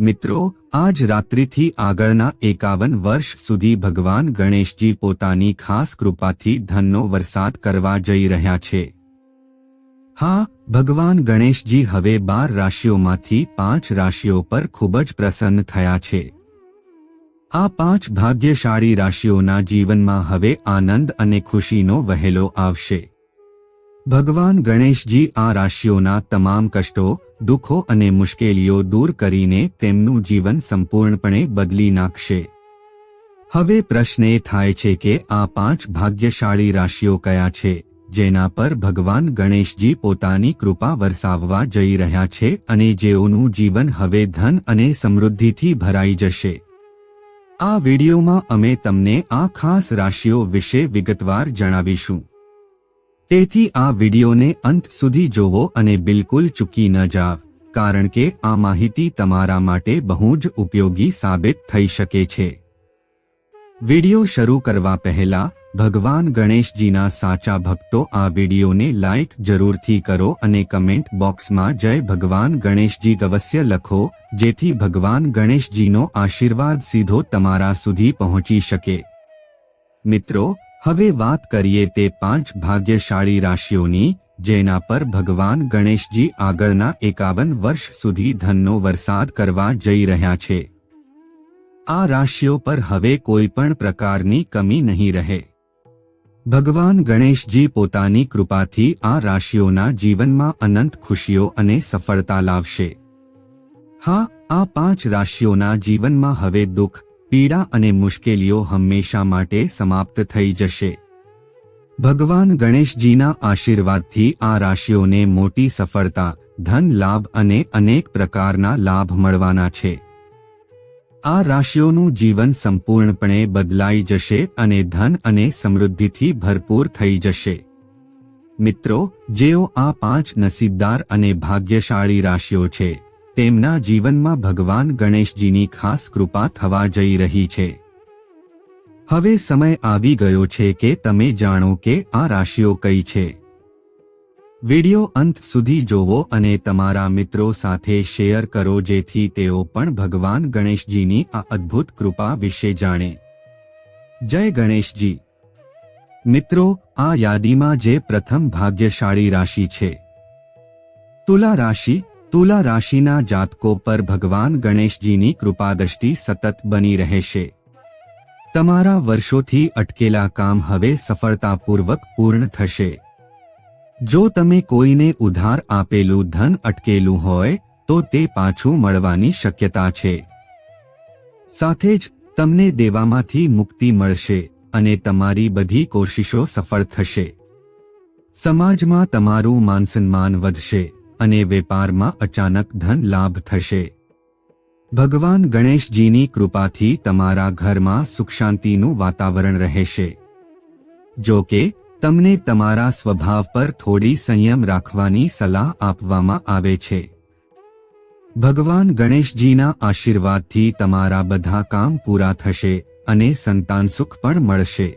મિત્રો, આજ રાત્રિથી આગળના એકાવન વર્ષ સુધી ભગવાન ગણેશજી પોતાની ખાસ કૃપાથી ધનનો વરસાદ કરવા જઈ રહ્યા છે. હા, ભગવાન ગણેશજી હવે બાર રાશિઓમાંથી પાંચ રાશિઓ પર ખૂબ જ પ્રસન્ન થયા છે. આ પાંચ ભાગ્યશાળી રાશિઓના જીવનમાં હવે આનંદ અને ખુશીનો વહેલો આવશે. ભગવાન ગણેશજી આ રાશિઓના તમામ કષ્ટો દુઃખો અને મુશ્કેલીઓ દૂર કરીને તેમનું જીવન સંપૂર્ણપણે બદલી નાખશે. હવે પ્રશ્ન એ થાય છે કે આ પાંચ ભાગ્યશાળી રાશિઓ કયા છે, જેના પર ભગવાન ગણેશજી પોતાની કૃપા વરસાવવા જઈ રહ્યા છે અને જેઓનું જીવન હવે ધન અને સમૃદ્ધિથી ભરાઈ જશે. આ વિડીયોમાં અમે તમને આ ખાસ રાશિઓ વિશે વિગતવાર જણાવીશું. તેથી આ વિડીયોને અંત સુધી જોવો અને બિલકુલ ચૂકી ન જાવ, કારણ કે આ માહિતી તમારા માટે બહુ જ ઉપયોગી સાબિત થઈ શકે છે. વીડિયો શરૂ કરવા પહેલા, ભગવાન ગણેશજીના સાચા ભક્તો આ વિડીયોને લાઇક જરૂરથી કરો અને કમેન્ટ બોક્સમાં જય ભગવાન ગણેશજી અવશ્ય લખો, જેથી ભગવાન ગણેશજીનો આશીર્વાદ સીધો તમારા સુધી પહોંચી શકે. મિત્રો હવે વાત કરીએ તે પાંચ ભાગ્યશાળી રાશિઓની, જેના પર ભગવાન ગણેશજી આગળના એકાવન વર્ષ સુધી ધનનો વરસાદ કરવા જઈ રહ્યા છે. આ રાશિઓ પર હવે કોઈ પણ પ્રકારની કમી નહીં રહે. ભગવાન ગણેશજી પોતાની કૃપાથી આ રાશિઓના જીવનમાં અનંત ખુશીઓ અને સફળતા લાવશે. હા, આ પાંચ રાશિઓના જીવનમાં હવે દુઃખ પીડા અને મુશ્કેલીઓ હંમેશા માટે સમાપ્ત થઈ જશે. ભગવાન ગણેશજીના આશીર્વાદથી આ રાશિઓને મોટી સફળતા, ધન લાભ અને અનેક પ્રકારના લાભ મળવાના છે. આ રાશિઓનું જીવન સંપૂર્ણપણે બદલાઈ જશે અને ધન અને સમૃદ્ધિથી ભરપૂર થઈ જશે. મિત્રો, જેઓ આ પાંચ નસીબદાર અને ભાગ્યશાળી રાશિઓ છે તેમના જીવનમાં ભગવાન ગણેશજીની ખાસ કૃપા થવા જઈ રહી છે. હવે સમય આવી ગયો છે કે તમે જાણો કે આ રાશિઓ કઈ છે. વિડિયો અંત સુધી જોવો અને તમારા મિત્રો સાથે શેર કરો જેથી તેઓ પણ ભગવાન ગણેશજીની આ અદ્ભુત કૃપા વિશે જાણે. જય ગણેશજી. મિત્રો, આ યાદીમાં જે પ્રથમ ભાગ્યશાળી રાશિ છે. તુલા રાશિ તુલા રાશિના જાતકો પર ભગવાન ગણેશજીની કૃપાદૃષ્ટિ સતત બની રહેશે. તમારા વર્ષોથી અટકેલા કામ હવે સફળતાપૂર્વક પૂર્ણ થશે. જો તમે કોઈને ઉધાર આપેલું ધન અટકેલું હોય, તો તે પાછું મળવાની શક્યતા છે. સાથે જ, તમને દેવામાંથી મુક્તિ મળશે અને તમારી બધી કોશિશો સફળ થશે. સમાજમાં તમારું માનસન્માન વધશે. અને વેપારમાં અચાનક ધન લાભ થશે. ભગવાન ગણેશજીની કૃપાથી તમારા ઘરમાં સુખ શાંતિનું વાતાવરણ રહેશે. જો કે, તમને તમારા સ્વભાવ પર થોડી સંયમ રાખવાની સલાહ આપવામાં આવે છે. ભગવાન ગણેશજીના આશીર્વાદથી તમારા બધા કામ પૂરા થશે અને સંતાન સુખ પણ મળશે.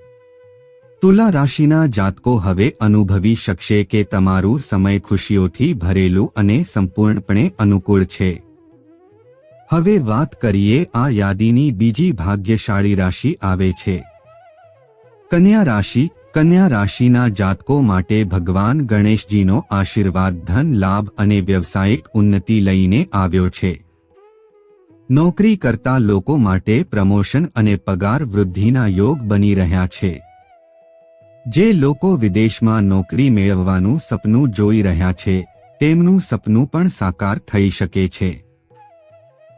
તુલા રાશિના જાતકો હવે અનુભવી શકશે કે તમારું સમય ખુશીઓથી ભરેલું અને સંપૂર્ણપણે અનુકૂળ છે. હવે વાત કરીએ આ યાદીની બીજી ભાગ્યશાળી રાશિ આવે છે. કન્યા રાશિ, કન્યા રાશિના જાતકો માટે ભગવાન ગણેશજીનો આશીર્વાદ, ધન, લાભ અને વ્યવસાયિક ઉન્નતિ લઈને આવ્યો છે. નોકરી કરતા લોકો માટે પ્રમોશન અને પગાર વૃદ્ધિના યોગ બની રહ્યા છે. જે લોકો વિદેશમાં નોકરી મેળવવાનું સપનું જોઈ રહ્યા છે, તેમનું સપનું પણ સાકાર થઈ શકે છે.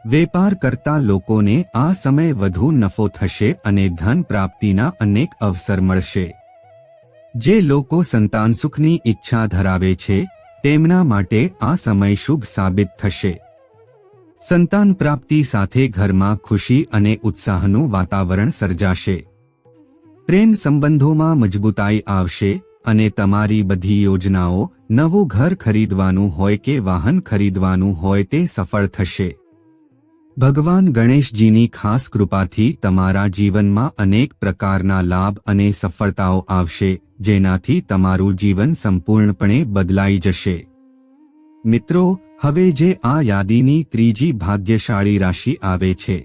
વેપાર કરતા લોકોને આ સમય વધુ નફો થશે અને ધન પ્રાપ્તિના અનેક અવસર મળશે. જે લોકો સંતાન સુખની ઈચ્છા ધરાવે છે, તેમના માટે આ સમય શુભ સાબિત થશે. સંતાન પ્રાપ્તિ સાથે ઘરમાં ખુશી અને ઉત્સાહનું વાતાવરણ સર્જાશે. પ્રેમ સંબંધોમાં મજબૂતાઈ આવશે અને તમારી બધી યોજનાઓ નવું ઘર ખરીદવાનું હોય કે વાહન ખરીદવાનું હોય તે સફળ થશે. ભગવાન ગણેશજીની ખાસ કૃપાથી તમારા જીવનમાં અનેક પ્રકારના લાભ અને સફળતાઓ આવશે, જેનાથી તમારું જીવન સંપૂર્ણપણે બદલાઈ જશે. મિત્રો, હવે જે આ યાદીની ત્રીજી ભાગ્યશાળી રાશિ આવે છે.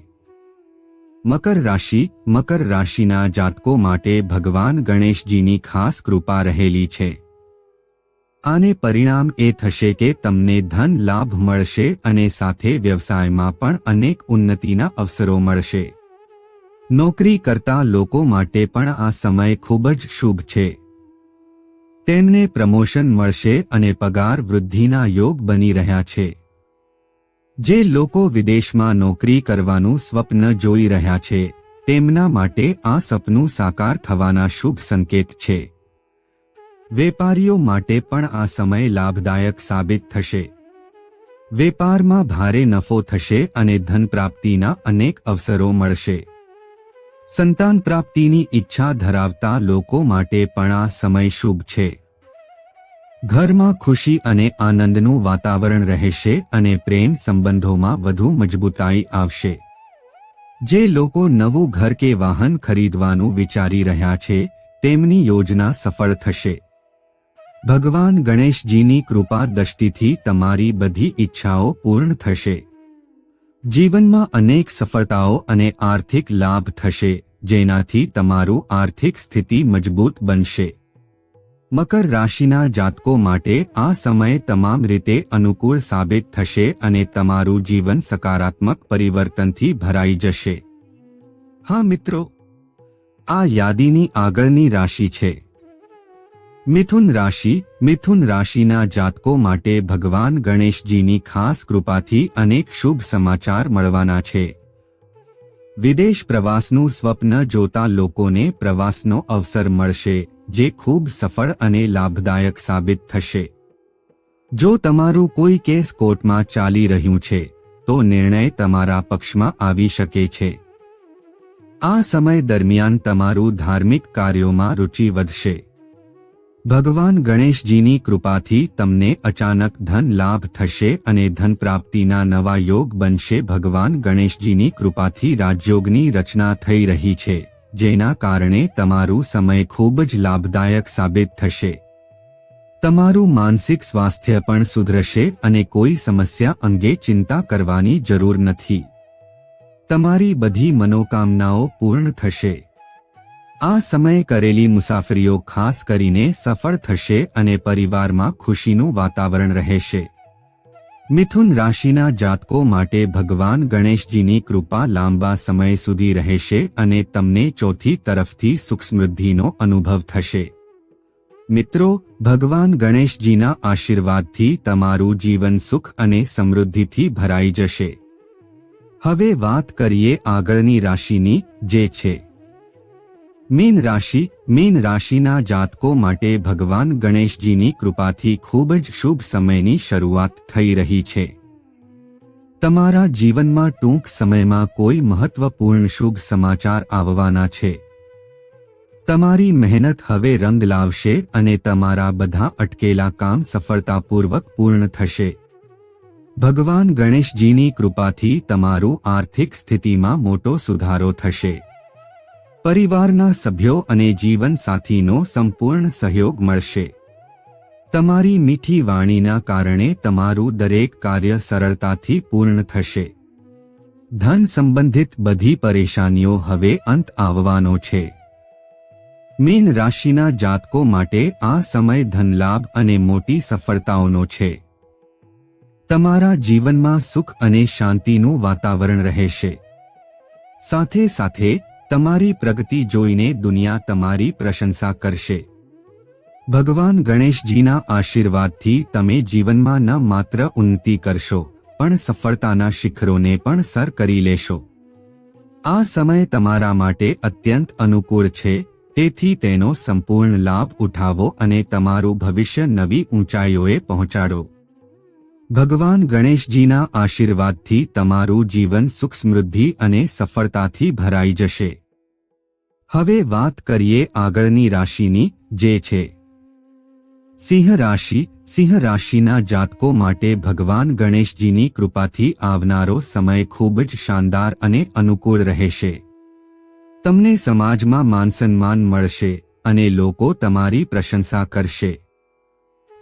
મકર રાશિ, મકર રાશિના જાતકો માટે ભગવાન ગણેશજીની ખાસ કૃપા રહેલી છે. આને પરિણામ એ થશે કે તમને ધન લાભ મળશે અને સાથે વ્યવસાયમાં પણ અનેક ઉન્નતિના અવસરો મળશે. નોકરી કરતા લોકો માટે પણ આ સમય ખૂબ જ શુભ છે. તેમને પ્રમોશન મળશે અને પગાર વૃદ્ધિના યોગ બની રહ્યા છે. જે લોકો વિદેશમાં નોકરી કરવાનું સ્વપ્ન જોઈ રહ્યા છે, તેમના માટે આ સપનું સાકાર થવાના શુભ સંકેત છે. વેપારીઓ માટે પણ આ સમય લાભદાયક સાબિત થશે. વેપારમાં ભારે નફો થશે અને ધન પ્રાપ્તિના અનેક અવસરો મળશે. સંતાન પ્રાપ્તિની ઈચ્છા ધરાવતા લોકો માટે પણ આ સમય શુભ છે. ઘરમાં ખુશી અને આનંદનું વાતાવરણ રહેશે અને પ્રેમ સંબંધોમાં વધુ મજબૂતાઈ આવશે. જે લોકો નવું ઘર કે વાહન ખરીદવાનું વિચારી રહ્યા છે, તેમની યોજના સફળ થશે. ભગવાન ગણેશજીની કૃપા દૃષ્ટિથી તમારી બધી ઈચ્છાઓ પૂર્ણ થશે. જીવનમાં અનેક સફળતાઓ અને આર્થિક લાભ થશે, જેનાથી તમારું આર્થિક સ્થિતિ મજબૂત બનશે. મકર રાશિના જાતકો માટે આ સમય તમામ રીતે અનુકૂળ સાબિત થશે અને તમારું જીવન સકારાત્મક પરિવર્તનથી ભરાઈ જશે. હા મિત્રો, આ યાદીની આગળની રાશિ છે. મિથુન રાશિ, મિથુન રાશિના જાતકો માટે ભગવાન ગણેશજીની ખાસ કૃપાથી અનેક શુભ સમાચાર મળવાના છે. વિદેશ પ્રવાસનું સ્વપ્ન જોતા લોકોને પ્રવાસનો અવસર મળશે. જે ખૂબ સફળ અને લાભદાયક સાબિત થશે. જો તમારું કોઈ કેસ કોર્ટમાં ચાલી રહ્યું છે, તો નિર્ણય તમારા પક્ષમાં આવી શકે છે. આ સમય દરમિયાન તમારું ધાર્મિક કાર્યોમાં રુચિ વધશે. ભગવાન ગણેશજીની કૃપાથી તમને અચાનક ધન લાભ થશે અને ધન પ્રાપ્તિના નવા યોગ બનશે. ભગવાન ગણેશજીની કૃપાથી રાજયોગની રચના થઈ રહી છે. જેના કારણે તમારું સમય ખૂબ જ લાભદાયક સાબિત થશે. તમારું માનસિક સ્વાસ્થ્ય પણ સુધરશે અને કોઈ સમસ્યા અંગે ચિંતા કરવાની જરૂર નથી. તમારી બધી મનોકામનાઓ પૂર્ણ થશે. આ સમયે કરેલી મુસાફરીઓ ખાસ કરીને સફળ થશે અને પરિવારમાં ખુશીનું વાતાવરણ રહેશે. મિથુન રાશિના જાતકો માટે ભગવાન ગણેશજીની કૃપા લાંબા સમય સુધી રહેશે અને તમને ચોથી તરફથી સુખ સમૃદ્ધિનો અનુભવ થશે. મિત્રો, ભગવાન ગણેશજીના આશીર્વાદથી તમારું જીવન સુખ અને સમૃદ્ધિથી ભરાઈ જશે. હવે વાત કરીએ આગળની રાશિની, જે છે. મીન રાશિ, મીન રાશિના જાતકો માટે ભગવાન ગણેશજીની કૃપાથી ખૂબ જ શુભ સમયની શરૂઆત થઈ રહી છે. તમારા જીવનમાં ટૂંક સમયમાં કોઈ મહત્વપૂર્ણ શુભ સમાચાર આવવાના છે. તમારી મહેનત હવે રંગ લાવશે અને તમારા બધા અટકેલા કામ સફળતાપૂર્વક પૂર્ણ થશે. ભગવાન ગણેશજીની કૃપાથી તમારું આર્થિક સ્થિતિમાં મોટો સુધારો થશે. પરિવારના સભ્યો અને જીવનસાથીનો સંપૂર્ણ સહયોગ મળશે. તમારી મીઠી વાણીના કારણે તમારું દરેક કાર્ય સરળતાથી પૂર્ણ થશે. ધન સંબંધિત બધી પરેશાનીઓ હવે અંત આવવાનો છે. મીન રાશિના જાતકો માટે આ સમય ધનલાભ અને મોટી સફળતાઓનો છે. તમારા જીવનમાં સુખ અને શાંતિનું વાતાવરણ રહેશે. સાથે સાથે તમારી પ્રગતિ જોઈને દુનિયા તમારી પ્રશંસા કરશે. ભગવાન ગણેશજીના આશીર્વાદથી તમે જીવનમાં ન માત્ર ઉન્નતિ કરશો, પણ સફળતાના શિખરોને પણ સર કરી લેશો. આ સમય તમારા માટે અત્યંત અનુકૂળ છે, તેથી તેનો સંપૂર્ણ લાભ ઉઠાવો અને તમારું ભવિષ્ય નવી ઊંચાઈઓએ પહોંચાડો. ભગવાન ગણેશજીના આશીર્વાદથી તમારું જીવન સુખ સમૃદ્ધિ અને સફળતાથી ભરાઈ જશે. હવે વાત કરીએ આગળની રાશિની, જે છે. સિંહ રાશિ, સિંહ રાશિના જાતકો માટે ભગવાન ગણેશજીની કૃપાથી આવનારો સમય ખૂબ જ શાનદાર અને અનુકૂળ રહેશે. તમને સમાજમાં માનસન્માન મળશે અને લોકો તમારી પ્રશંસા કરશે.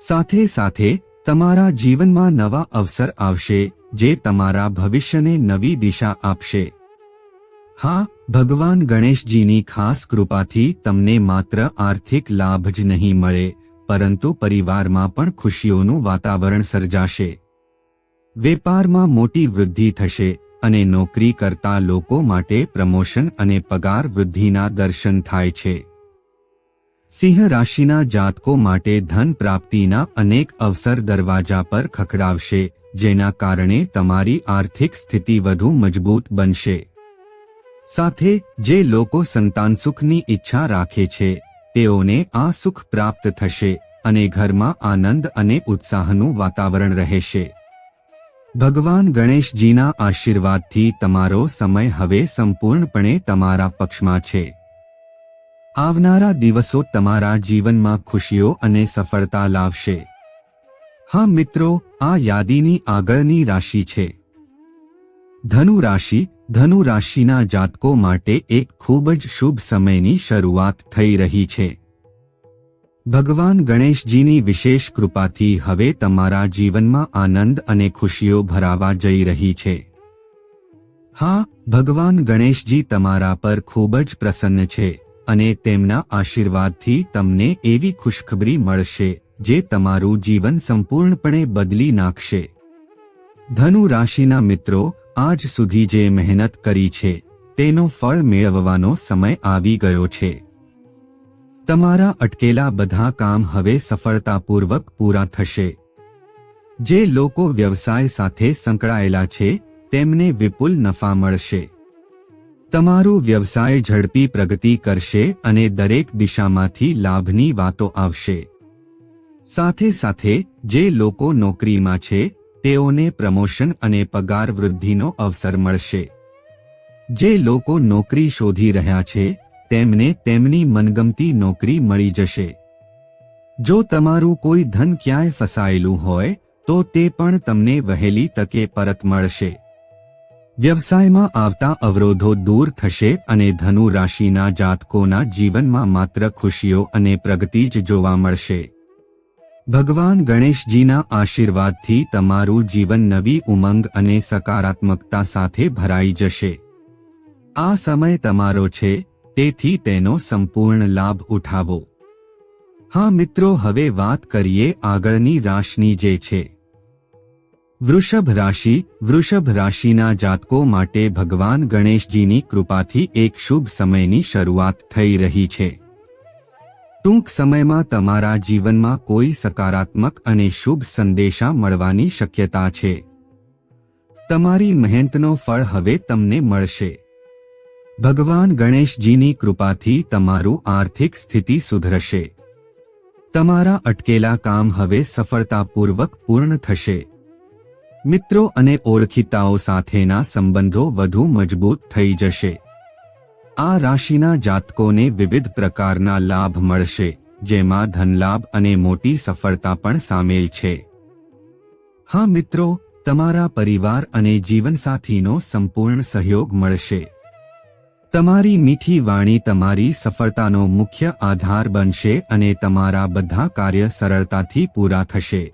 સાથે સાથે, તમારા જીવનમાં નવા અવસર આવશે, જે તમારા ભવિષ્યને નવી દિશા આપશે. હા, ભગવાન ગણેશજીની ખાસ કૃપાથી તમને માત્ર આર્થિક લાભ જ નહીં મળે, પરંતુ પરિવારમાં પણ ખુશીઓનું વાતાવરણ સર્જાશે. વેપારમાં મોટી વૃદ્ધિ થશે અને નોકરી કરતા લોકો માટે પ્રમોશન અને પગાર વૃદ્ધિના દર્શન થાય છે. સિંહ રાશિના જાતકો માટે ધન પ્રાપ્તિના અનેક અવસર દરવાજા પર ખખડાવશે, જેના કારણે તમારી આર્થિક સ્થિતિ વધુ મજબૂત બનશે. સાથે જે લોકો સંતાન સુખની ઈચ્છા રાખે છે, તેઓને આ સુખ પ્રાપ્ત થશે અને ઘરમાં આનંદ અને ઉત્સાહનું વાતાવરણ રહેશે. ભગવાન ગણેશજીના આશીર્વાદથી તમારો સમય હવે સંપૂર્ણપણે તમારા પક્ષમાં છે. આવનારા દિવસો તમારા જીવનમાં ખુશીઓ અને સફળતા લાવશે. હા મિત્રો, આ યાદીની આગળની રાશિ છે. ધનુ રાશિ ધનુ રાશિના જાતકો માટે એક ખૂબ જ શુભ સમયની શરૂઆત થઈ રહી છે. ભગવાન ગણેશજીની વિશેષ કૃપાથી હવે તમારા જીવનમાં આનંદ અને ખુશીઓ ભરાવા જઈ રહી છે. હા, ભગવાન ગણેશજી તમારા પર ખૂબ જ પ્રસન્ન છે અને તેમના આશીર્વાદથી તમને એવી ખુશખબરી મળશે જે તમારું જીવન સંપૂર્ણપણે બદલી નાખશે. ધનુ રાશિના મિત્રો આજ સુધી જે મહેનત કરી છે, તેનો ફળ મેળવવાનો સમય આવી ગયો છે. તમારા અટકેલા બધા કામ હવે સફળતાપૂર્વક પૂરા થશે. જે લોકો વ્યવસાય સાથે સંકળાયેલા છે, તેમને વિપુલ નફા મળશે. તમારું વ્યવસાય ઝડપી પ્રગતિ કરશે અને દરેક દિશામાંથી લાભની વાતો આવશે. સાથે સાથે, જે લોકો નોકરીમાં છે તેઓને પ્રમોશન અને પગાર વૃદ્ધિનો અવસર મળશે. જે લોકો નોકરી શોધી રહ્યા છે, તેમને તેમની મનગમતી નોકરી મળી જશે. જો તમારું કોઈ ધન ક્યાંય ફસાયેલું હોય, તો તે પણ તમને વહેલી તકે પરત મળશે. વ્યવસાયમાં આવતા અવરોધો દૂર થશે અને ધનુ રાશિના જાતકોના જીવનમાં માત્ર ખુશીઓ અને પ્રગતિ જ જોવા મળશે. ભગવાન ગણેશજીના આશીર્વાદથી તમારું જીવન નવી ઉમંગ અને સકારાત્મકતા સાથે ભરાઈ જશે. આ સમય તમારો છે, તેથી તેનો સંપૂર્ણ લાભ ઉઠાવો. હા મિત્રો, હવે વાત કરીએ આગળની રાશિની જે છે. વૃષભ રાશિ, વૃષભ રાશિના જાતકો માટે ભગવાન ગણેશજીની કૃપાથી એક શુભ સમયની શરૂઆત થઈ રહી છે. ટૂંક સમયમાં તમારા જીવનમાં કોઈ સકારાત્મક અને શુભ સંદેશા મળવાની શક્યતા છે. તમારી મહેનતનો ફળ હવે તમને મળશે. ભગવાન ગણેશજીની કૃપાથી તમારું આર્થિક સ્થિતિ સુધરશે. તમારા અટકેલા કામ હવે સફળતાપૂર્વક પૂર્ણ થશે. મિત્રો અને ઓળખીતાઓ સાથેના સંબંધો વધુ મજબૂત થઈ જશે. આ રાશિના જાતકોને વિવિધ પ્રકારના લાભ મળશે, જેમાં ધનલાભ અને મોટી સફળતા પણ સામેલ છે. હા મિત્રો, તમારા પરિવાર અને જીવનસાથીનો સંપૂર્ણ સહયોગ મળશે. તમારી મીઠી વાણી તમારી સફળતાનો મુખ્ય આધાર બનશે અને તમારા બધા કાર્ય સરળતાથી પૂરા થશે.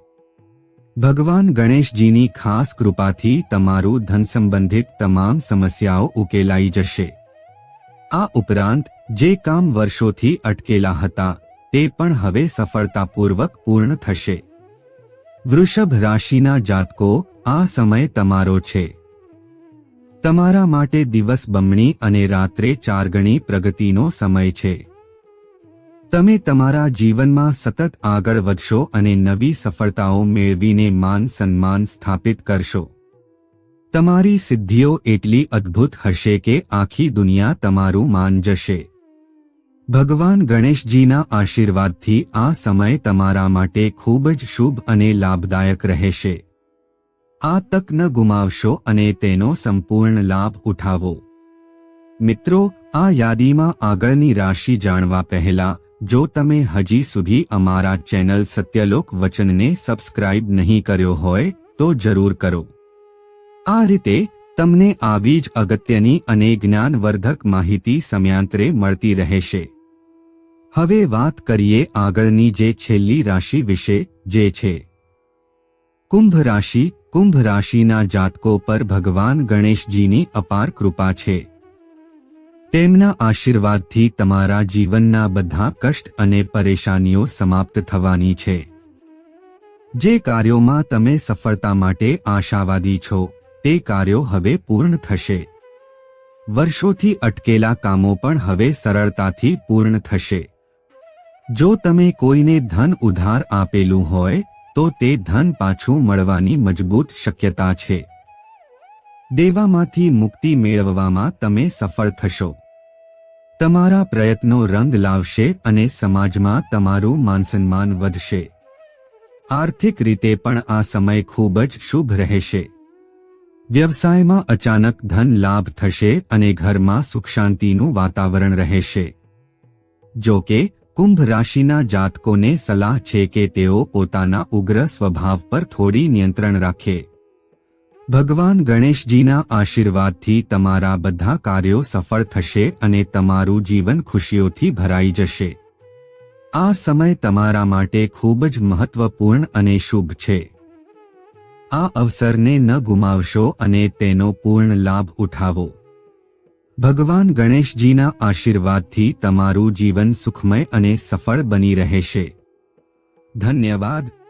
ભગવાન ગણેશજીની ખાસ કૃપાથી તમારું ધન સંબંધિત તમામ સમસ્યાઓ ઉકેલાઈ જશે. આ ઉપરાંત, જે કામ વર્ષોથી અટકેલા હતા, તે પણ હવે સફળતાપૂર્વક પૂર્ણ થશે. વૃષભ રાશિના જાતકો, આ સમય તમારો છે. તમારા માટે દિવસ બમણી અને રાત્રે ચાર ગણી પ્રગતિનો સમય છે. તમે તમારા જીવનમાં સતત આગળ વધશો અને નવી સફળતાઓ મેળવીને માન સન્માન સ્થાપિત કરશો. તમારી સિદ્ધિઓ એટલી અદ્ભુત હશે કે આખી દુનિયા તમારું માન જશે. ભગવાન ગણેશજીના આશીર્વાદથી આ સમય તમારા માટે ખૂબ જ શુભ અને લાભદાયક રહેશે. આ તક ન ગુમાવશો અને તેનો સંપૂર્ણ લાભ ઉઠાવો. મિત્રો, આ યાદીમાં આગળની રાશિ જાણવા પહેલા, જો તમે હજી સુધી અમારા ચેનલ સત્યલોક વચનને સબસ્ક્રાઇબ નહીં કર્યો હોય, તો જરૂર કરો. આ રીતે તમને આવી જ અગત્યની અને જ્ઞાનવર્ધક માહિતી સમયાંતરે મળતી રહેશે. હવે વાત કરીએ આગળની જે છેલ્લી રાશિ વિશે, જે છે. કુંભ રાશિ, કુંભ રાશિના જાતકો પર ભગવાન ગણેશજીની અપાર કૃપા છે. તેમના આશીર્વાદથી તમારા જીવનના બધા કષ્ટ અને પરેશાનીઓ સમાપ્ત થવાની છે. જે કાર્યોમાં તમે સફળતા માટે આશાવાદી છો. તે કાર્યો હવે પૂર્ણ થશે. વર્ષોથી અટકેલા કામો પણ હવે સરળતાથી પૂર્ણ થશે. જો તમે કોઈને ધન ઉધાર આપેલું હોય, તો તે ધન પાછું મળવાની મજબૂત શક્યતા છે. દેવામાંથી મુક્તિ મેળવવામાં તમે સફળ થશો. તમારા પ્રયત્નો રંગ લાવશે અને સમાજમાં તમારું માનસન્માન વધશે. આર્થિક રીતે પણ આ સમય ખૂબ જ શુભ રહેશે. વ્યવસાયમાં અચાનક ધન લાભ થશે અને ઘરમાં સુખ શાંતિનું વાતાવરણ રહેશે. જો કે, કુંભ રાશિના જાતકોને સલાહ છે કે તેઓ પોતાના ઉગ્ર સ્વભાવ પર થોડી નિયંત્રણ રાખે. ભગવાન ગણેશજીના આશીર્વાદથી તમારા બધા કાર્યો સફળ થશે અને તમારું જીવન ખુશીઓથી ભરાઈ જશે. આ સમય તમારા માટે ખૂબ જ મહત્વપૂર્ણ અને શુભ છે. આ અવસરને ન ગુમાવશો અને તેનો પૂર્ણ લાભ ઉઠાવો. ભગવાન ગણેશજીના આશીર્વાદથી તમારું જીવન સુખમય અને સફળ બની રહેશે. ધન્યવાદ.